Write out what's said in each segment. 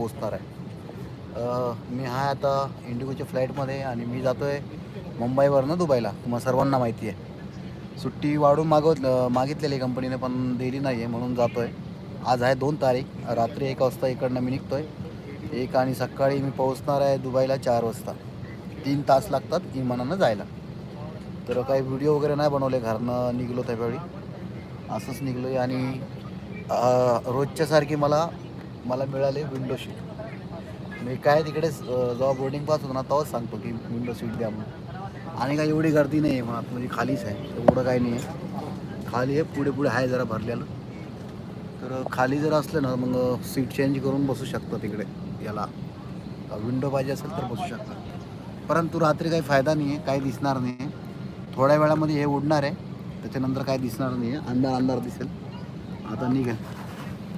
पोचणार आहे. मी हा आता इंडिगोच्या फ्लाईटमध्ये आणि मी जातो आहे मुंबईवरनं दुबईला. तुम्हाला सर्वांना माहिती आहे. सुट्टी वाढून मागवत मागितलेली आहे कंपनीने पण दिली नाही आहे म्हणून जातो आहे आज आहे दोन तारीख. रात्री एक वाजता इकडनं मी निघतो आहे एक आणि सकाळी मी पोहोचणार आहे दुबईला चार वाजता. तीन तास लागतात विमानानं जायला. तर काही व्हिडिओ वगैरे नाही बनवले घरनं निघलो त्यावेळी असंच निघलो आहे आणि रोजच्यासारखी मला मला मिळाले विंडो सीट मी काय तिकडे जेव्हा बोर्डिंग पास होतो ना तेव्हाच सांगतो की विंडो सीट द्या म्हणून. आणि काही एवढी गर्दी नाही आहे मग म्हणजे खालीच आहे. एवढं काही नाही आहे. खाली आहे पुढे पुढे आहे जरा भरलेलं. तर खाली जर असलं ना मग सीट चेंज करून बसू शकतं तिकडे. याला. विंडो पाहिजे असेल तर बसू शकता. परंतु रात्री काही फायदा नाही आहे काही दिसणार नाही आहे. थोड्या वेळामध्ये हे उडणार आहे. त्याच्यानंतर काय दिसणार नाही आहे. अंधार अंधार दिसेल. आता निघेल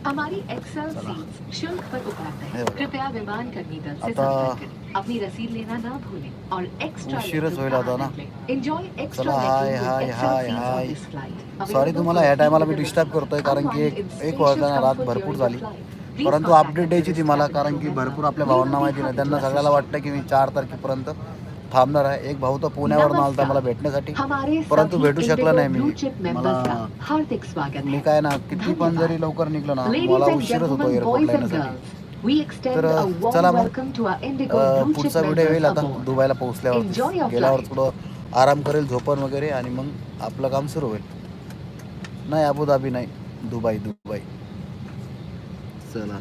हमारी एक्सेल शुल्क पर उपलब्ध हे. कृपया विमान कर्मी दल से संपर्क करें। अपनी रसीद लेना ना भूलें और एक्स्ट्रा उशीरच होईल आता ना. Enjoy extra hi, hi, hi, hi. Sorry तुम्हाला या टायमाला मी डिस्टर्ब करतोय कारण की एक एक वाजता रात भरपूर झाली. परंतु अपडेट द्यायची ती मला कारण की भरपूर आपल्या भावांना माहिती नाही. त्यांना सगळ्याला वाटतं की मी चार तारखेपर्यंत थांबणार आहे. एक भाऊ तर पुण्यावर आलता मला भेटण्यासाठी. परंतु भेटू शकला नाही मी. मला- मी काय ना किती पण जरी लवकर निघलो ना मला उशीरच होतो एअरपोर्टला येण्यासाठी तर, चला मग. पुढचा व्हिडिओ येईल आता. दुबईला पोहोचल्यावर. गेल्यावर. थोडं आराम करेल झोपण वगैरे आणि मग आपलं काम सुरू होईल. नाही अबुधाबी नाही. Dubai Dubai. चला.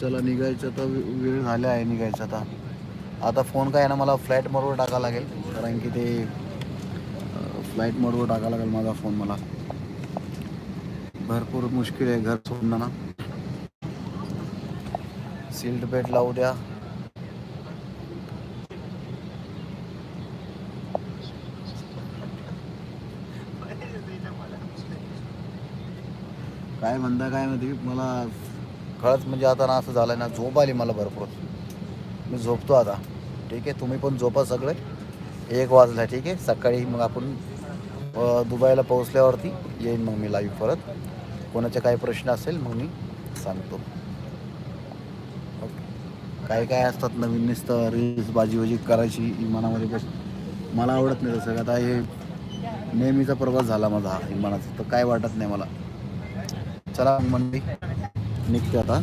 चला निघायचं तर वेळ झाला आहे निघायचं आता. आता फोन काय आहे ना मला फ्लॅट मोडवर टाकावं लागेल. कारण की ते फ्लाईट मोडवर टाकावं लागेल माझा फोन मला. भरपूर मुश्किल आहे घर सोडणं. ना सील्ड बेल्ट लावू द्या. काय म्हणता काय माहिती मला खरंच म्हणजे आता ना असं झालं ना झोप आली मला भरपूर. मी झोपतो आता. ठीक आहे तुम्ही पण झोपा सगळे. एक वाजला ठीक आहे. सकाळी मग आपण दुबईला पोहोचल्यावरती येईन मग मी लाईव्ह परत. कोणाचे काही प्रश्न असेल मग मी सांगतो. ओके काय काय असतात नवीन नुसतं रील्स बाजी वाजी करायची विमानामध्ये बस. मला आवडत नाही तसं. आता हे नेहमीचा प्रवास झाला माझा हा विमानाचा तर काय वाटत नाही मला. चला मंडळी निघते आता.